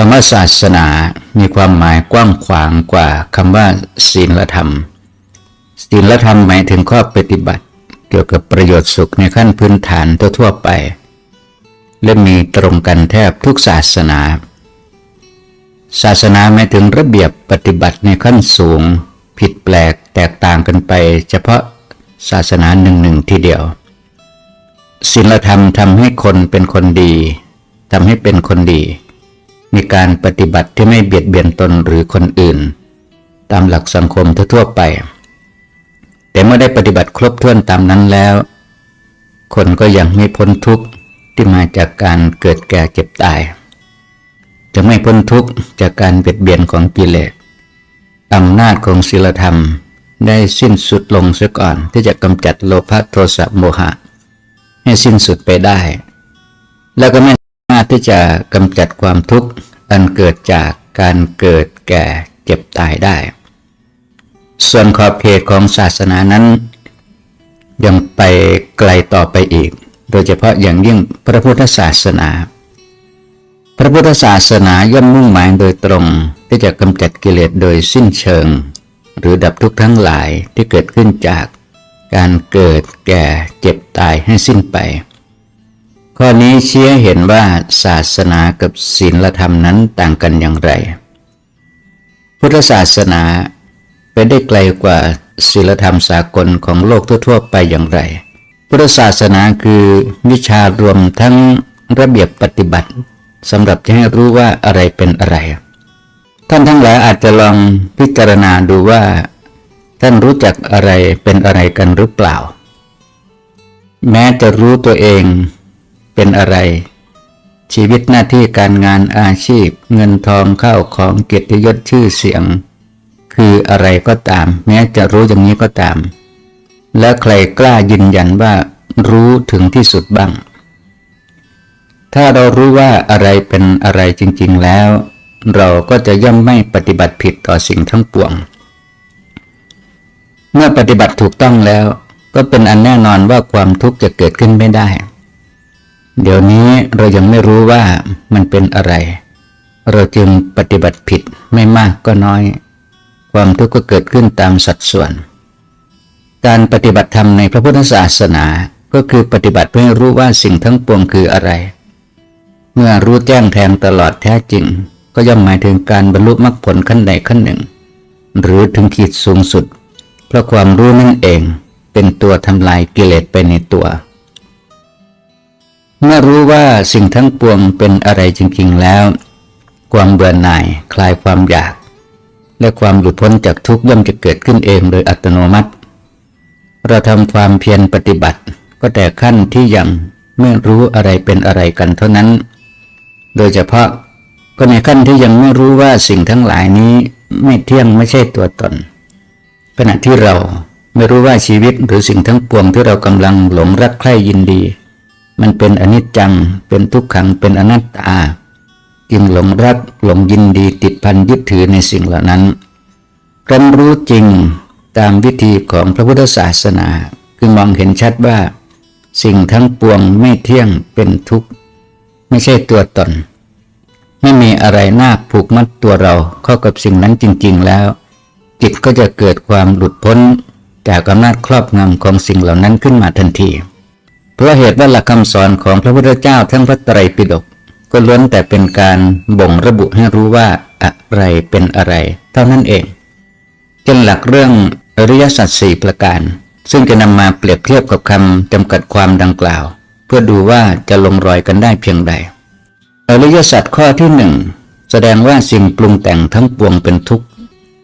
คำว่าศาสนามีความหมายกว้างขวางกว่าคำว่าศีลธรรม ศีลธรรมหมายถึงข้อปฏิบัติ เกี่ยวกับประโยชน์สุขในขั้นพื้นฐานทั่วๆไป และมีตรงกันแทบทุกศาสนา ศาสนาหมายถึงระเบียบปฏิบัติในขั้นสูง ผิดแปลกแตกต่างกันไป เฉพาะศาสนาหนึ่งๆทีเดียวศีลธรรมทำให้คนเป็นคนดีทำให้เป็นคนดี มีการปฏิบัติที่ไม่เบียดเบียนตนหรือคนอื่น ตามหลักสังคมทั่วไป แต่เมื่อได้ปฏิบัติครบถ้วนตามนั้นแล้ว คนก็ยังไม่พ้นทุกข์ที่มาจากการเกิดแก่เจ็บตาย จะไม่พ้นทุกข์จากการเบียดเบียนของกิเลสอำนาจของศีลธรรมได้สิ้นสุดลงเสียก่อนที่จะกำจัดโลภะโทสะโมหะ ให้สิ้นสุดไปได้ แล้วก็ไม่ารถที่จะกำจัดความทุกข์อันเกิดจากการเกิดแก่เจ็บตายได้ ส่วนขอบเขตของศาสนานั้น ยังไปไกลต่อไปอีก โดยเฉพาะอย่างยิ่งพระพุทธศาสนา พระพุทธศาสนาย่อมมุ่งหมายโดยตรงที่จะกำจัดกิเลสโดยสิ้นเชิง หรือดับทุกข์ทั้งหลายที่เกิดขึ้นจากการเกิดแก่เจ็บตายให้สิ้นไป ข้อนี้เชี้ให้เห็นว่าศาสนากับศีลธรรมนั้นต่างกันอย่างไร พุทธศาสนาไปได้ไกลกว่าศีลธรรมสากลของโลกทั่วๆไปอย่างไร พุทธศาสนาคือวิชารวมทั้งระเบียบปฏิบัติสำหรับจะให้รู้ว่าอะไรเป็นอะไร ท่านทั้งหลายอาจจะลองพิจารณาดูว่า ท่านรู้จักอะไรเป็นอะไรกันหรือเปล่า แม้จะรู้ตัวเอง เป็นอะไร ชีวิตหน้าที่การงานอาชีพ เงินทองเข้าของเกียรติยศชื่อเสียง คืออะไรก็ตาม แม้จะรู้อย่างนี้ก็ตาม และใครกล้ายืนยันว่ารู้ถึงที่สุดบ้าง ถ้าเรารู้ว่าอะไรเป็นอะไรจริง ๆแล้ว เราก็จะย่อมไม่ปฏิบัติผิดต่อสิ่งทั้งปวง เมื่อปฏิบัติถูกต้องแล้ว ก็เป็นอันแน่นอนว่าความทุกข์จะเกิดขึ้นไม่ได้ เดี๋ยวนี้เรายังไม่รู้ว่ามันเป็นอะไร เราจึงปฏิบัติผิดไม่มากก็น้อย ความทุกข์ก็เกิดขึ้นตามสัดส่วน การปฏิบัติธรรมในพระพุทธศาสนาก็คือปฏิบัติเพื่อรู้ว่าสิ่งทั้งปวงคืออะไร เมื่อรู้แจ้งแทงตลอดแท้จริง ก็ย่อมหมายถึงการบรรลุมรรคผลขั้นใดขั้นหนึ่ง หรือถึงขีดสูงสุด เพราะความรู้นั่นเองเป็นตัวทำลายกิเลสไปในตัว เมื่อรู้ว่าสิ่งทั้งปวงเป็นอะไรจริง ๆแล้ว ความเบื่อหน่ายคลายความอยาก และความหลุดพ้นจากทุกข์ย่อมจะเกิดขึ้นเองโดยอัตโนมัติ เราทำความเพียรปฏิบัติก็แต่ขั้นที่ยังไม่รู้อะไรเป็นอะไรกันเท่านั้น โดยเฉพาะก็ในขั้นที่ยังไม่รู้ว่าสิ่งทั้งหลายนี้ไม่เที่ยงไม่ใช่ตัวตน ขณะที่เราไม่รู้ว่าชีวิตหรือสิ่งทั้งปวงที่เรากำลังหลงรักใคร่ยินดี มันเป็นอนิจจัง เป็นทุกขัง เป็นอนัตตา จึงหลงรักหลงยินดีติดพันยึดถือในสิ่งเหล่านั้นการรู้จริงตามวิธีของพระพุทธศาสนา คือมองเห็นชัดว่า สิ่งทั้งปวงไม่เที่ยงเป็นทุกข์ ไม่ใช่ตัวตน ไม่มีอะไรน่าผูกมัดตัวเราเข้ากับสิ่งนั้นจริง ๆ แล้ว จิตก็จะเกิดความหลุดพ้นจากอำนาจครอบงำของสิ่งเหล่านั้นขึ้นมาทันที เพราะเหตุว่าหลักคำสอนของพระพุทธเจ้าทั้งพระไตรปิฎกก็ล้วนแต่เป็นการบ่งระบุให้รู้ว่าอะไรเป็นอะไร เท่านั้นเองจนหลักเรื่องอริยสัจสี่ประการ ซึ่งจะนำมาเปรียบเทียบกับคำจำกัดความดังกล่าว เพื่อดูว่าจะลงรอยกันได้เพียงใดอริยสัจข้อที่หนึ่งแสดงว่าสิ่งปรุงแต่งทั้งปวงเป็นทุกข์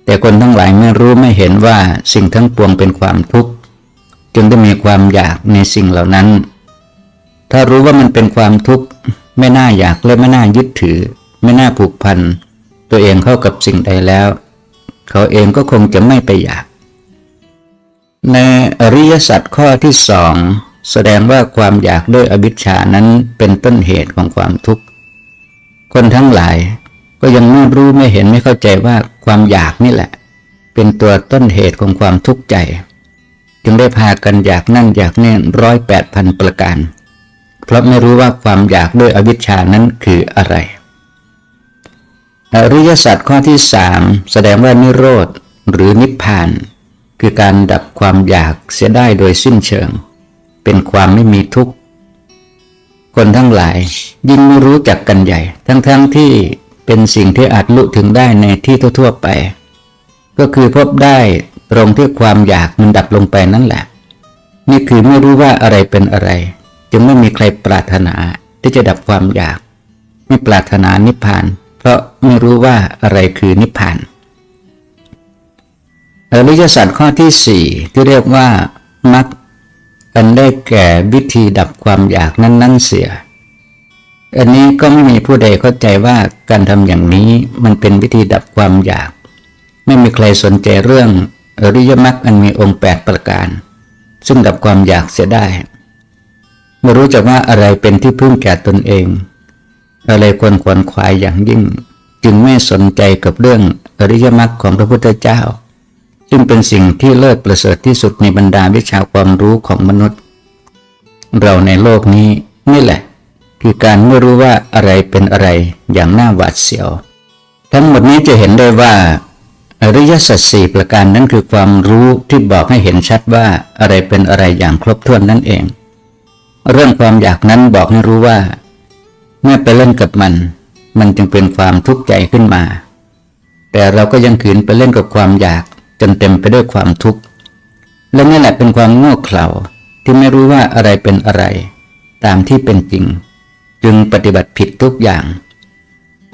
แต่คนทั้งหลายไม่รู้ไม่เห็นว่าสิ่งทั้งปวงเป็นความทุกข์ จึงได้มีความอยากในสิ่งเหล่านั้น ถ้ารู้ว่ามันเป็นความทุกข์ไม่น่าอยากและไม่น่ายึดถือ ไม่น่าผูกพัน ตัวเองเข้ากับสิ่งใดแล้ว เขาเองก็คงจะไม่ไปอยาก ในอริยสัจข้อที่สองแสดงว่าความอยากด้วยอวิชชานั้นเป็นต้นเหตุของความทุกข์ คนทั้งหลายก็ยังไม่รู้ไม่เห็นไม่เข้าใจว่าความอยากนี่แหละ เป็นตัวต้นเหตุของความทุกข์ใจ จึงได้พากันอยากนั่นอยากนี่ร้อยแปดพันประการ เพราะไม่รู้ว่าความอยากด้วยอวิชชานั้นคืออะไรอริยสัจข้อที่สามแสดงว่านิโรธหรือนิพพาน คือการดับความอยากเสียได้โดยสิ้นเชิง เป็นความไม่มีทุกข์คนทั้งหลายยิ่งไม่รู้จักกันใหญ่ ทั้งๆทที่เป็นสิ่งที่อาจลุถึงได้ในที่ทั่วๆไป ก็คือพบได้ ตรงที่ความอยากมันดับลงไปนั่นแหละ นี่คือไม่รู้ว่าอะไรเป็นอะไร จึงไม่มีใครปรารถนาที่จะดับความอยาก ไม่ปรารถนานิพพาน เพราะไม่รู้ว่าอะไรคือนิพพานอริยสัจข้อที่สี่ที่เรียกว่ามักอันได้แก่วิธีดับความอยากนั้น ๆเสีย อันนี้ก็ไม่มีผู้ใดเข้าใจว่าการทำอย่างนี้มันเป็นวิธีดับความอยาก ไม่มีใครสนใจเรื่อง อริยมรรคอันมีองค์แปดประการ ซึ่งดับความอยากเสียได้ไม่รู้จักว่าอะไรเป็นที่พึ่งแก่ตนเอง อะไรควรขวนขวายอย่างยิ่ง จึงไม่สนใจกับเรื่องอริยมรรคของพระพุทธเจ้า ซึ่งเป็นสิ่งที่เลิศประเสริฐที่สุดในบรรดาวิชาความรู้ของมนุษย์ เราในโลกนี้นี่แหละ คือการไม่รู้ว่าอะไรเป็นอะไรอย่างน่าหวาดเสียว ทั้งหมดนี้จะเห็นได้ว่า อริยสัจสี่ประการนั้นคือความรู้ที่บอกให้เห็นชัดว่าอะไรเป็นอะไรอย่างครบถ้วนนั่นเอง เรื่องความอยากนั้นบอกให้รู้ว่า เมื่อไปเล่นกับมัน มันจึงเป็นความทุกข์ใจขึ้นมา แต่เราก็ยังขืนไปเล่นกับความอยากจนเต็มไปด้วยความทุกข์และนี่แหละเป็นความโง่เขลาที่ไม่รู้ว่าอะไรเป็นอะไร ตามที่เป็นจริง จึงปฏิบัติผิดทุกอย่าง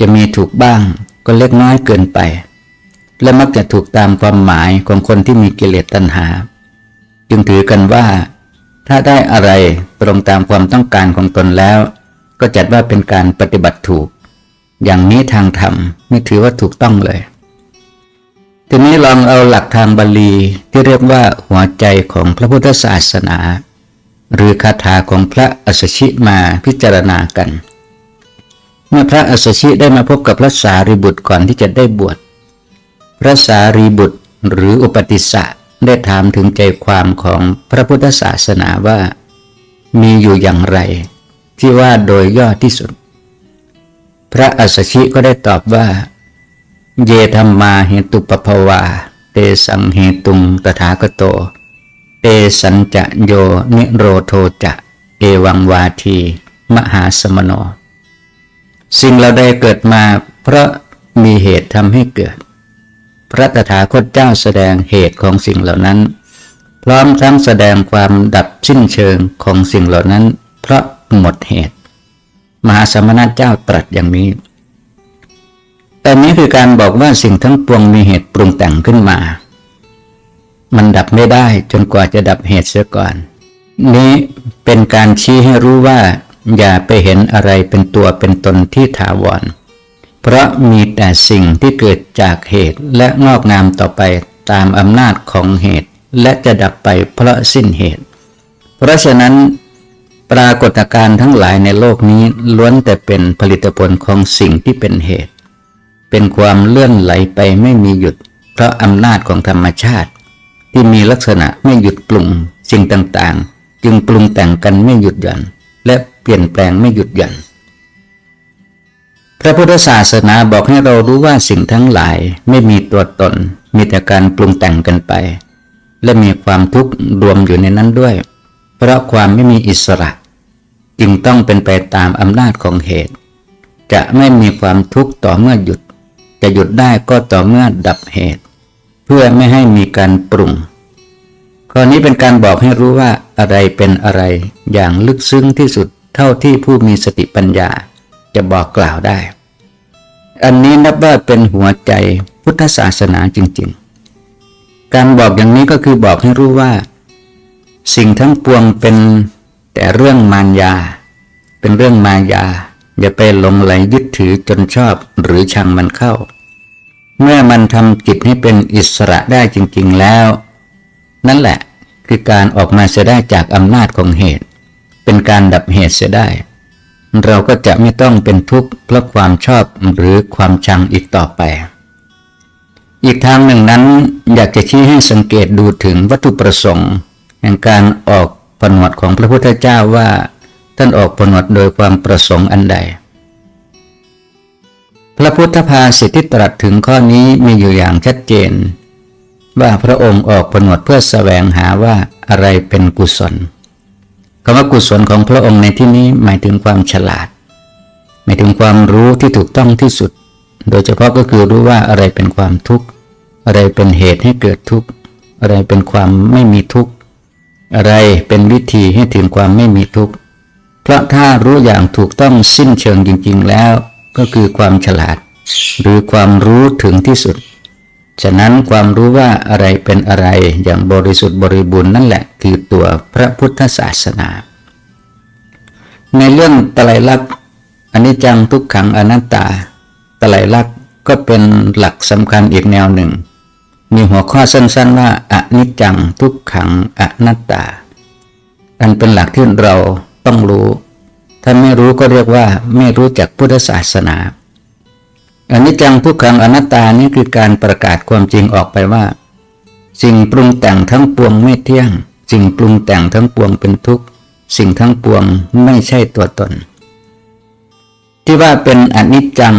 จะมีถูกบ้างก็เล็กน้อยเกินไป และมักจะถูกตามความหมายของคนที่มีกิเลสตัณหา จึงถือกันว่า ถ้าได้อะไรตรงตามความต้องการของตนแล้ว ก็จัดว่าเป็นการปฏิบัติถูก อย่างนี้ทางธรรมไม่ถือว่าถูกต้องเลย ทีนี้ลองเอาหลักทางบาลีที่เรียกว่าหัวใจของพระพุทธศาสนา หรือคาถาของพระอัสสชิมาพิจารณากัน เมื่อพระอัสสชิได้มาพบกับพระสารีบุตรก่อนที่จะได้บวช พระสารีบุตรหรืออุปติสสะได้ถามถึงใจความของพระพุทธศาสนาว่า มีอยู่อย่างไร ที่ว่าโดยย่อที่สุด พระอัสสชิก็ได้ตอบว่า เยธรรมาเหตุปภวา เตสังเหตุงตถาคโต เตสัญจะโยนิโรโทจะเอวังวาที มหาสมโน สิ่งเราได้เกิดมาเพราะมีเหตุทำให้เกิด พระตถาคตเจ้าแสดงเหตุของสิ่งเหล่านั้น พร้อมทั้งแสดงความดับสิ้นเชิงของสิ่งเหล่านั้น เพราะหมดเหตุ มหาสมณะเจ้าตรัสอย่างนี้ แต่นี้คือการบอกว่าสิ่งทั้งปวงมีเหตุปรุงแต่งขึ้นมา มันดับไม่ได้จนกว่าจะดับเหตุเสียก่อน นี้เป็นการชี้ให้รู้ว่า อย่าไปเห็นอะไรเป็นตัวเป็นตนที่ถาวร เพราะมีแต่สิ่งที่เกิดจากเหตุและงอกงามต่อไปตามอำนาจของเหตุ และจะดับไปเพราะสิ้นเหตุ เพราะฉะนั้น ปรากฏการณ์ทั้งหลายในโลกนี้ล้วนแต่เป็นผลิตผลของสิ่งที่เป็นเหตุ เป็นความเลื่อนไหลไปไม่มีหยุด เพราะอำนาจของธรรมชาติ ที่มีลักษณะไม่หยุดปรุงสิ่งต่างๆ จึงปรุงแต่งกันไม่หยุดหย่อนและเปลี่ยนแปลงไม่หยุดหย่อน พระพุทธศาสนาบอกให้เรารู้ว่าสิ่งทั้งหลายไม่มีตัวตน มีแต่การปรุงแต่งกันไป และมีความทุกข์รวมอยู่ในนั้นด้วย เพราะความไม่มีอิสระจึงต้องเป็นไปตามอำนาจของเหตุ จะไม่มีความทุกข์ต่อเมื่อหยุด จะหยุดได้ก็ต่อเมื่อดับเหตุ เพื่อไม่ให้มีการปรุงข้อนี้เป็นการบอกให้รู้ว่าอะไรเป็นอะไรอย่างลึกซึ้งที่สุดเท่าที่ผู้มีสติปัญญา จะบอกกล่าวได้ อันนี้นับว่าเป็นหัวใจพุทธศาสนาจริง ๆ การบอกอย่างนี้ก็คือบอกให้รู้ว่า สิ่งทั้งปวงเป็นแต่เรื่องมารยา เป็นเรื่องมายา อย่าไปหลงไหลยึดถือจนชอบหรือชังมันเข้า เมื่อมันทำจิตให้เป็นอิสระได้จริง ๆ แล้ว นั่นแหละคือการออกมาเสียได้จากอำนาจของเหตุ เป็นการดับเหตุเสียได้ เราก็จะไม่ต้องเป็นทุกข์เพราะความชอบหรือความชังอีกต่อไป อีกทางหนึ่งนั้นอยากจะชี้ให้สังเกตดูถึงวัตถุประสงค์แห่งการออกผนวดของพระพุทธเจ้าว่า ท่านออกผนวดโดยความประสงค์อันใด พระพุทธภาษิที่ตรัสถึงข้อนี้มีอยู่อย่างชัดเจน ว่าพระองค์ออกผนวดเพื่อแสวงหาว่าอะไรเป็นกุศล คำว่ากุศลของพระองค์ในที่นี้หมายถึงความฉลาด หมายถึงความรู้ที่ถูกต้องที่สุด โดยเฉพาะก็คือรู้ว่าอะไรเป็นความทุกข์ อะไรเป็นเหตุให้เกิดทุกข์ อะไรเป็นความไม่มีทุกข์ อะไรเป็นวิธีให้ถึงความไม่มีทุกข์ เพราะถ้ารู้อย่างถูกต้องสิ้นเชิงจริง ๆ แล้ว ก็คือความฉลาด หรือความรู้ถึงที่สุด ฉะนั้นความรู้ว่าอะไรเป็นอะไรอย่างบริสุทธิ์บริบูรณ์นั่นแหละคือตัวพระพุทธศาสนา ในเรื่องไตรลักษณ์อนิจจังทุกขังอนัตตาไตรลักษณ์ก็เป็นหลักสำคัญอีกแนวหนึ่ง มีหัวข้อสั้นๆว่าอนิจจังทุกขังอนัตตา อันเป็นหลักที่เราต้องรู้ ถ้าไม่รู้ก็เรียกว่าไม่รู้จักพุทธศาสนา อนิจจังทุกขังอนัตตานี่คือการประกาศความจริงออกไปว่า สิ่งปรุงแต่งทั้งปวงไม่เที่ยง สิ่งปรุงแต่งทั้งปวงเป็นทุกข์ สิ่งทั้งปวงไม่ใช่ตัวตน ที่ว่าเป็นอนิจจัง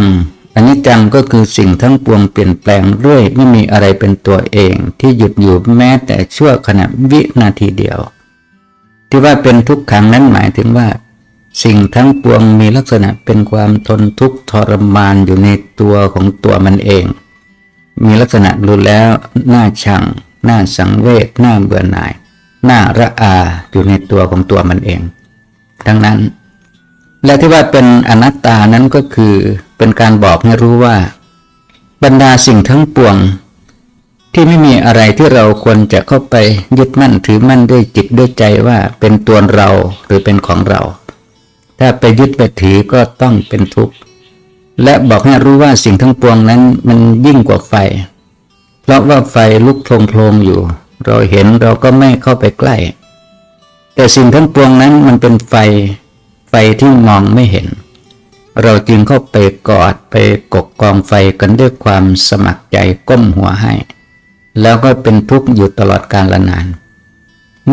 อนิจจังก็คือสิ่งทั้งปวงเปลี่ยนแปลงเรื่อยไม่มีอะไรเป็นตัวเอง ที่หยุดอยู่แม้แต่ชั่วขณะวินาทีเดียว ที่ว่าเป็นทุกขังนั้นหมายถึงว่า สิ่งทั้งปวงมีลักษณะเป็นความทนทุกข์ทรมานอยู่ในตัวของตัวมันเอง มีลักษณะดูแล้วน่าชังน่าสังเวชน่าเบื่อหน่ายน่าระอาอยู่ในตัวของตัวมันเองดังนั้น และที่ว่าเป็นอนัตตานั้นก็คือเป็นการบอกให้รู้ว่า บรรดาสิ่งทั้งปวง ที่ไม่มีอะไรที่เราควรจะเข้าไปยึดมั่นถือมั่นด้วยจิตด้วยใจว่าเป็นตัวเราหรือเป็นของเรา ถ้าไปยึดไปถือก็ต้องเป็นทุกข์ และบอกให้รู้ว่าสิ่งทั้งปวงนั้นมันยิ่งกว่าไฟ เพราะว่าไฟลุกโผลงๆอยู่ เราเห็นเราก็ไม่เข้าไปใกล้ แต่สิ่งทั้งปวงนั้นมันเป็นไฟ ไฟที่มองไม่เห็น เราจึงเข้าไปกอดไปกกกองไฟกันด้วยความสมัครใจก้มหัวให้ แล้วก็เป็นทุกข์อยู่ตลอดกาลนาน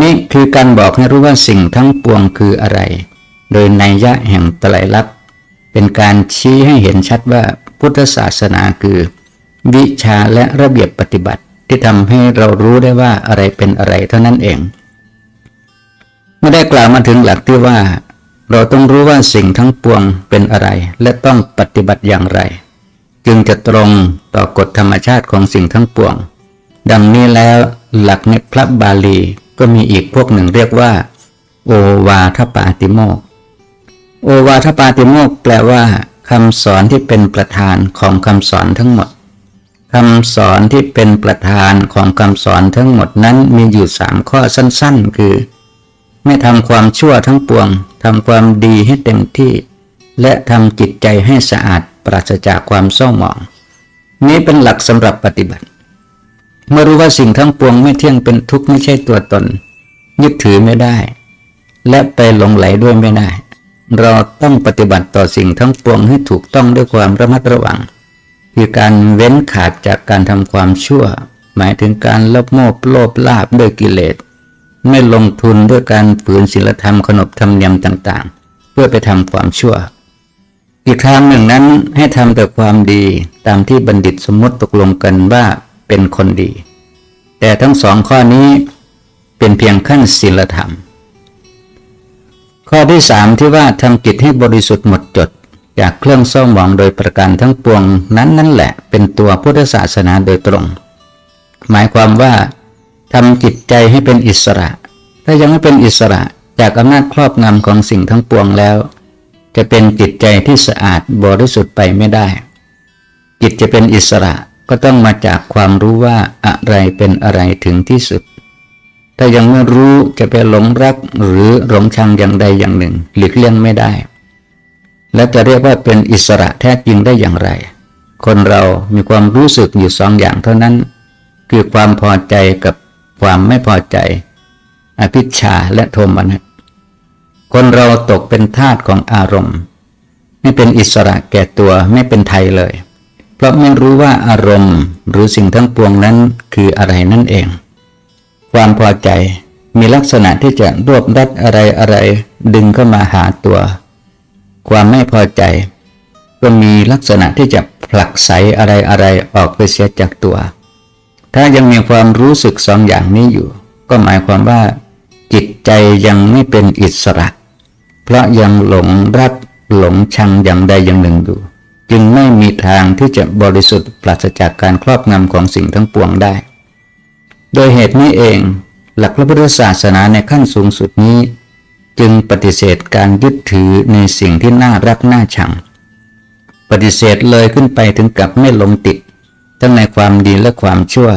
นี่คือการบอกให้รู้ว่าสิ่งทั้งปวงคืออะไร โดยในยยะแห่งไตรลักษณ์เป็นการชี้ให้เห็นชัดว่าพุทธศาสนาคือ วิชาและระเบียบปฏิบัติที่ทำให้เรารู้ได้ว่าอะไรเป็นอะไรเท่านั้นเองเมื่อได้กล่าวมาถึงหลักที่ว่า เราต้องรู้ว่าสิ่งทั้งปวงเป็นอะไร และต้องปฏิบัติอย่างไร จึงจะตรงต่อกฎธรรมชาติของสิ่งทั้งปวง ดังนี้แล้วหลักในพระบาลีก็มีอีกพวกหนึ่งเรียกว่า โอวาทปาติโมก โอวาทปาติโมกแปลว่าคำสอนที่เป็นประธานของคำสอนทั้งหมดคำสอนที่เป็นประธานของคำสอนทั้งหมดนั้นมีอยู่สามข้อสั้นๆ คือ ไม่ทำความชั่วทั้งปวงทำความดีให้เต็มที่ และทำจิตใจให้สะอาดปราศจากความเศร้าหมอง นี้เป็นหลักสำหรับปฏิบัติ เมื่อรู้ว่าสิ่งทั้งปวงไม่เที่ยงเป็นทุกข์ไม่ใช่ตัวตน ยึดถือไม่ได้ และไปหลงไหลด้วยไม่ได้ เราต้องปฏิบัติต่อสิ่งทั้งปวงให้ถูกต้องด้วยความระมัดระวัง คือการเว้นขาดจากการทำความชั่ว หมายถึงการลบโมบโลภลาบด้วยกิเลส ไม่ลงทุนด้วยการฝืนศีลธรรมขนบธรรมเนียมต่างๆ เพื่อไปทำความชั่ว อีกทางหนึ่งนั้นให้ทำแต่ความดีตามที่บัณฑิตสมมติตกลงกันว่าเป็นคนดี แต่ทั้งสองข้อนี้เป็นเพียงขั้นศีลธรรม ข้อที่สามที่ว่าทำจิตให้บริสุทธิ์หมดจด จากเครื่องเศร้าหมองโดยประการทั้งปวงนั้นนั่นแหละ เป็นตัวพุทธศาสนาโดยตรง หมายความว่าทำจิตใจให้เป็นอิสระ ถ้ายังไม่เป็นอิสระจากอำนาจครอบงำของสิ่งทั้งปวงแล้ว จะเป็นจิตใจที่สะอาดบริสุทธิ์ไปไม่ได้ จิตจะเป็นอิสระก็ต้องมาจากความรู้ว่าอะไรเป็นอะไรถึงที่สุด ถ้ายังไม่รู้จะไปหลงรักหรือหลงชังอย่างใดอย่างหนึ่ง หลีกเลี่ยงไม่ได้ และจะเรียกว่าเป็นอิสระแท้จริงได้อย่างไร คนเรามีความรู้สึกอยู่สองอย่างเท่านั้น คือความพอใจกับความไม่พอใจ อภิชาและโทมนัสคนเราตกเป็นทาสของอารมณ์ ไม่เป็นอิสระแก่ตัวไม่เป็นไทยเลย เพราะไม่รู้ว่าอารมณ์หรือสิ่งทั้งปวงนั้นคืออะไรนั่นเอง ความพอใจ มีลักษณะที่จะรวบรัดอะไรอะไรดึงเข้ามาหาตัว ความไม่พอใจ ก็มีลักษณะที่จะผลักไสอะไรอะไรออกไปเสียจากตัว ถ้ายังมีความรู้สึกสองอย่างนี้อยู่ ก็หมายความว่าจิตใจยังไม่เป็นอิสระ เพราะยังหลงรักหลงชังอย่างใดอย่างหนึ่งอยู่ จึงไม่มีทางที่จะบริสุทธิ์ปราศจากการครอบงำของสิ่งทั้งปวงได้ โดยเหตุนี้เอง หลักพระพุทธศาสนาในขั้นสูงสุดนี้ จึงปฏิเสธการยึดถือในสิ่งที่น่ารักน่าชัง ปฏิเสธเลยขึ้นไปถึงกับไม่หลงติด ทั้งในความดีและความชั่ว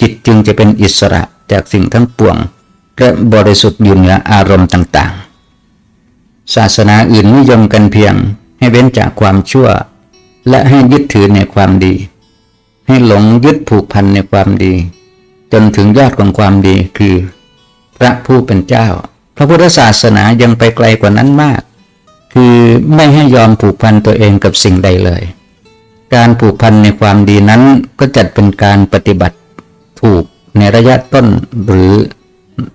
จิตจึงจะเป็นอิสระจากสิ่งทั้งปวงและบริสุทธิ์อยู่เหนืออารมณ์ต่างๆ ศาสนาอื่นนิยมกันเพียง ให้เว้นจากความชั่ว และให้ยึดถือในความดี ให้หลงยึดผูกพันในความดี จนถึงยอดของความดีคือ พระผู้เป็นเจ้า พระพุทธศาสนายังไปไกลกว่านั้นมาก คือไม่ให้ยอมผูกพันตัวเองกับสิ่งใดเลย การผูกพันในความดีนั้นก็จัดเป็นการปฏิบัติถูกในระยะต้นหรือ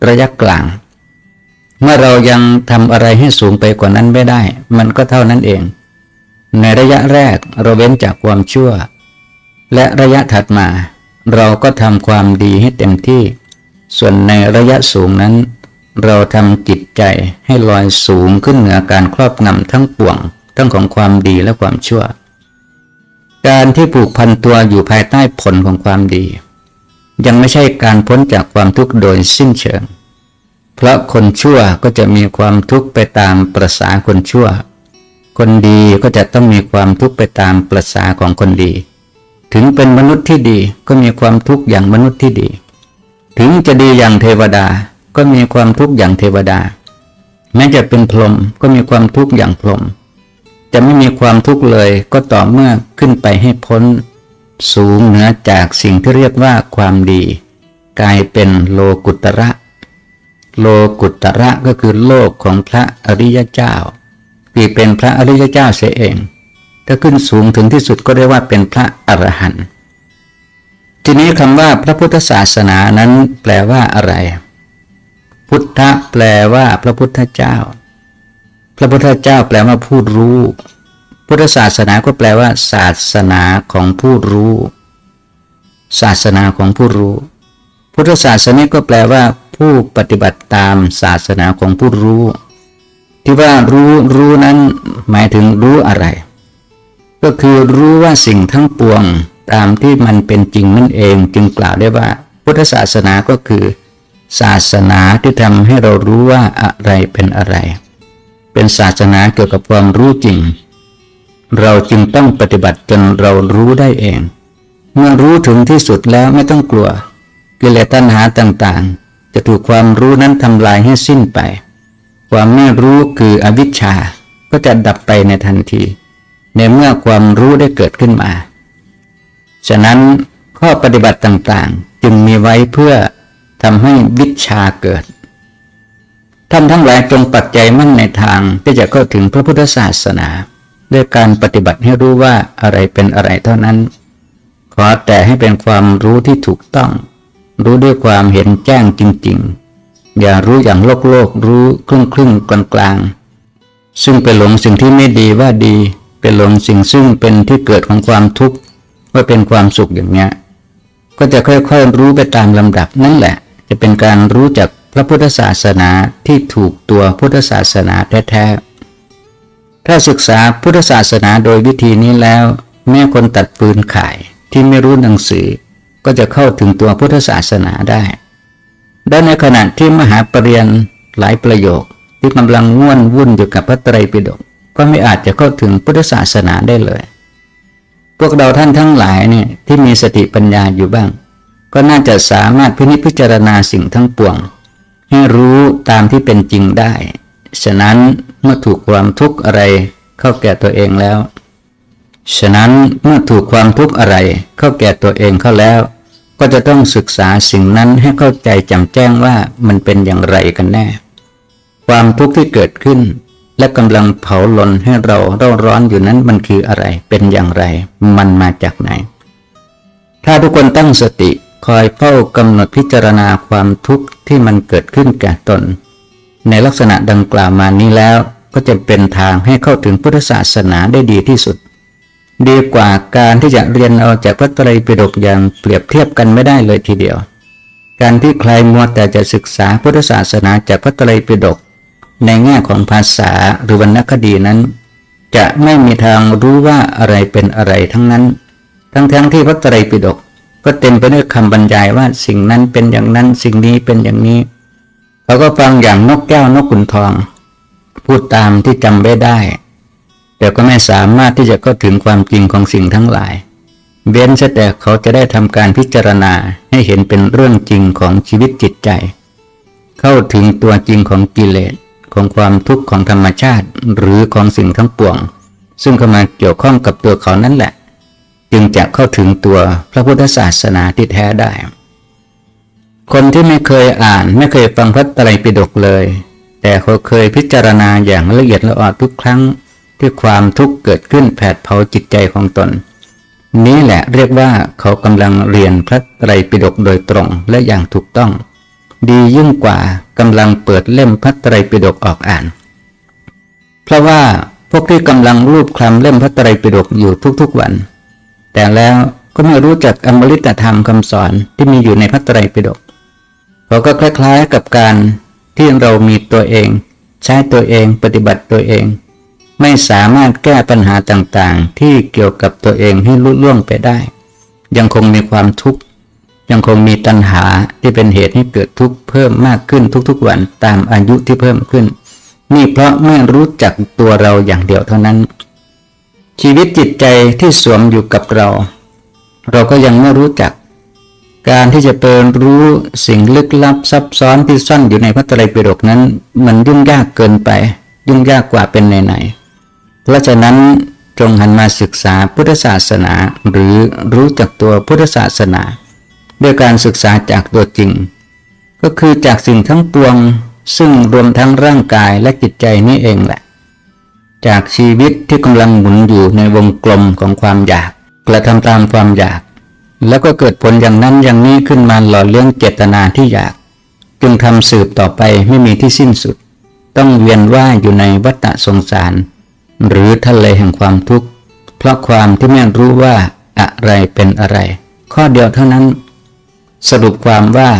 ระยะกลาง เมื่อเรายังทำอะไรให้สูงไปกว่านั้นไม่ได้ มันก็เท่านั้นเอง ในระยะแรกเราเว้นจากความชั่ว และระยะถัดมา เราก็ทำความดีให้เต็มที่ ส่วนในระยะสูงนั้น เราทำจิตใจให้ลอยสูงขึ้นเหนือการครอบงำทั้งปวง ทั้งของความดีและความชั่ว การที่ผูกพันตัวอยู่ภายใต้ผลของความดี ยังไม่ใช่การพ้นจากความทุกข์โดยสิ้นเชิง เพราะคนชั่วก็จะมีความทุกข์ไปตามประษาคนชั่ว คนดีก็จะต้องมีความทุกข์ไปตามประษาของคนดี ถึงเป็นมนุษย์ที่ดีก็มีความทุกข์อย่างมนุษย์ที่ดี ถึงจะดีอย่างเทวดาก็มีความทุกข์อย่างเทวดา แม้จะเป็นพรหมก็มีความทุกข์อย่างพรหมจะไม่มีความทุกข์เลยก็ต่อเมื่อขึ้นไปให้พ้น สูงเหนือจากสิ่งที่เรียกว่าความดี กลายเป็นโลกุตระ โลกุตระก็คือโลกของพระอริยเจ้าที่เป็นพระอริยเจ้าเสียเอง ถ้าขึ้นสูงถึงที่สุดก็เรียกว่าเป็นพระอรหันต์ทีนี้คำว่าพระพุทธศาสนานั้นแปลว่าอะไร พุทธะแปลว่าพระพุทธเจ้า พระพุทธเจ้าแปลว่าผู้รู้ พุทธศาสนาก็แปลว่า ศาสนาของผู้รู้ ศาสนาของผู้รู้ พุทธศาสนาก็แปลว่า ผู้ปฏิบัติตามศาสนาของผู้รู้ ที่ว่ารู้รู้นั้นหมายถึงรู้อะไร ก็คือรู้ว่าสิ่งทั้งปวงตามที่มันเป็นจริงนั่นเองจึงกล่าวได้ว่า พุทธศาสนาก็คือ ศาสนาที่ทำให้เรารู้ว่าอะไรเป็นอะไร เป็นศาสนาเกี่ยวกับความรู้จริง เราจึงต้องปฏิบัติจนเรารู้ได้เอง เมื่อรู้ถึงที่สุดแล้วไม่ต้องกลัว กิเลสตัณหาต่างๆ จะถูกความรู้นั้นทำลายให้สิ้นไป ความไม่รู้คืออวิชชาก็จะดับไปในทันที ในเมื่อความรู้ได้เกิดขึ้นมา ฉะนั้นข้อปฏิบัติต่างๆ จึงมีไว้เพื่อทำให้วิชาเกิด ท่านทั้งหลายจงปักใจมั่นในทางที่จะเข้าถึงพระพุทธศาสนา ด้วยการปฏิบัติให้รู้ว่าอะไรเป็นอะไรเท่านั้น ขอแต่ให้เป็นความรู้ที่ถูกต้อง รู้ด้วยความเห็นแจ้งจริง ๆ อย่ารู้อย่างโลกโลกรู้ครึ่งครึ่งกลางกลางซึ่งไปหลงสิ่งที่ไม่ดีว่าดี ไปหลงสิ่งซึ่งเป็นที่เกิดของความทุกข์ว่าเป็นความสุขอย่างเนี้ยก็จะค่อยๆรู้ไปตามลำดับนั่นแหละ จะเป็นการรู้จักพระพุทธศาสนาที่ถูกตัวพุทธศาสนาแท้ๆ ถ้าศึกษาพุทธศาสนาโดยวิธีนี้แล้ว แม้คนตัดปืนขายที่ไม่รู้หนังสือ ก็จะเข้าถึงตัวพุทธศาสนาได้และในขณะที่มหาปรริญญาหลายประโยคที่กำลังง่วนวุ่นอยู่กับพระไตรปิฎก ก็ไม่อาจจะเข้าถึงพุทธศาสนาได้เลย พวกเราท่านทั้งหลายเนี่ยที่มีสติปัญญาอยู่บ้าง ก็น่าจะสามารถพินิจพิจารณาสิ่งทั้งปวง ให้รู้ตามที่เป็นจริงได้ ฉะนั้นเมื่อถูกความทุกข์อะไรเข้าแก่ตัวเองแล้ว ฉะนั้นเมื่อถูกความทุกข์อะไรเข้าแก่ตัวเองเข้าแล้ว ก็จะต้องศึกษาสิ่งนั้นให้เข้าใจจำแจ้งว่ามันเป็นอย่างไรกันแน่ ความทุกข์ที่เกิดขึ้น และกำลังเผาลนให้เราเร่าร้อนอยู่นั้นมันคืออะไร เป็นอย่างไร มันมาจากไหน ถ้าทุกคนตั้งสติคอยเฝ้ากำหนดพิจารณาความทุกข์ที่มันเกิดขึ้นแก่ตน ในลักษณะดังกล่าวมานี้แล้วก็จะเป็นทางให้เข้าถึงพุทธศาสนาได้ดีที่สุด ดีกว่าการที่จะเรียนเอาจากพระไตรปิฎกอย่างเปรียบเทียบกันไม่ได้เลยทีเดียว การที่ใครมัวแต่จะศึกษาพุทธศาสนาจากพระไตรปิฎก ในแง่ของภาษาหรือวรรณคดีนั้น จะไม่มีทางรู้ว่าอะไรเป็นอะไรทั้งนั้น ทั้งๆทที่พระไตรปิฎกก็เต็มไปด้วยคำบรรยายว่าสิ่งนั้นเป็นอย่างนั้น สิ่งนี้เป็นอย่างนี้เขาก็ฟังอย่างนกแก้วนกขุนทอง พูดตามที่จำไม่ได้ แต่ก็ไม่สามารถที่จะเข้าถึงความจริงของสิ่งทั้งหลายเว้นแต่เขาจะได้ทำการพิจารณาให้เห็นเป็นเรื่องจริงของชีวิตจิตใจ เข้าถึงตัวจริงของกิเลส ของความทุกข์ของธรรมชาติหรือของสิ่งทั้งปวง ซึ่งเข้ามาเกี่ยวข้องกับตัวเขานั่นแหละ จึงจะเข้าถึงตัวพระพุทธศาสนาที่แท้ได้ คนที่ไม่เคยอ่านไม่เคยฟังพระไตรปิฎกเลย แต่เขาเคยพิจารณาอย่างละเอียดละออทุกครั้งที่ความทุกข์เกิดขึ้นแผดเผาจิตใจของตน นี้แหละเรียกว่าเขากำลังเรียนพระไตรปิฎกโดยตรงและอย่างถูกต้อง ดียิ่งกว่ากำลังเปิดเล่มพระไตรปิฎกออกอ่าน เพราะว่าพวกที่กำลังรูปคลำเล่มพระไตรปิฎกอยู่ทุกๆวัน แต่แล้วก็ไม่รู้จักอมฤตธรรมคำสอนที่มีอยู่ในพระไตรปิฎกเขาก็คล้ายๆกับการที่เรามีตัวเอง ใช้ตัวเองปฏิบัติตัวเอง ไม่สามารถแก้ปัญหาต่างๆ ที่เกี่ยวกับตัวเองให้ลุล่วงไปได้ ยังคงมีความทุกข์ ยังคงมีตัณหาที่เป็นเหตุให้เกิดทุกข์เพิ่มมากขึ้นทุกๆวันตามอายุที่เพิ่มขึ้น นี่เพราะไม่รู้จักตัวเราอย่างเดียวเท่านั้น ชีวิตจิตใจที่สวมอยู่กับเรา เราก็ยังไม่รู้จัก การที่จะเปิดรู้สิ่งลึกลับซับซ้อนที่ซ่อนอยู่ในพระไตรปิฎกนั้น มันยุ่งยากเกินไป ยุ่งยากกว่าเป็นไหนๆเพราะฉะนั้นจงหันมาศึกษาพุทธศาสนา หรือรู้จักตัวพุทธศาสนา ด้วยการศึกษาจากตัวจริง ก็คือจากสิ่งทั้งปวง ซึ่งรวมทั้งร่างกายและจิตใจนี่เองแหละ จากชีวิตที่กำลังหมุนอยู่ในวงกลมของความอยากกระทำตามความอยาก แล้วก็เกิดผลอย่างนั้นอย่างนี้ขึ้นมาหล่อเลี้ยงเจตนาที่อยาก จึงทำสืบต่อไปไม่มีที่สิ้นสุด ต้องเวียนว่ายอยู่ในวัฏสงสาร หรือทะเลแห่งความทุกข์เพราะความที่ไม่รู้ว่าอะไรเป็นอะไร ข้อเดียวเท่านั้น สรุปความว่า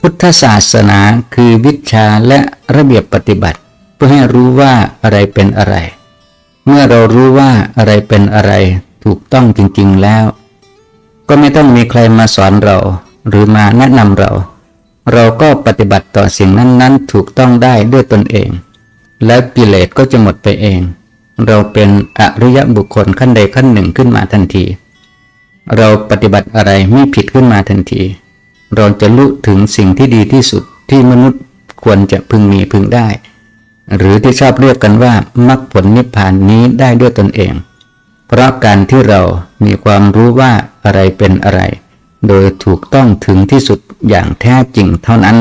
พุทธศาสนาคือวิชาและระเบียบปฏิบัติ เพื่อให้รู้ว่าอะไรเป็นอะไร เมื่อเรารู้ว่าอะไรเป็นอะไรถูกต้องจริงๆแล้ว ก็ไม่ต้องมีใครมาสอนเรา หรือมาแนะนำเรา เราก็ปฏิบัติต่อสิ่งนั้นๆ ถูกต้องได้ด้วยตนเอง แล้วกิเลสก็จะหมดไปเอง เราเป็นอริยบุคคลขั้นใดขั้นหนึ่งขึ้นมาทันที เราปฏิบัติอะไรไม่ผิดขึ้นมาทันที เราจะรู้ถึงสิ่งที่ดีที่สุดที่มนุษย์ควรจะพึงมีพึงได้ หรือที่ชอบเรียกกันว่ามรรคผลนิพพานนี้ได้ด้วยตนเอง เพราะการที่เรามีความรู้ว่าอะไรเป็นอะไร โดยถูกต้องถึงที่สุดอย่างแท้จริงเท่านั้น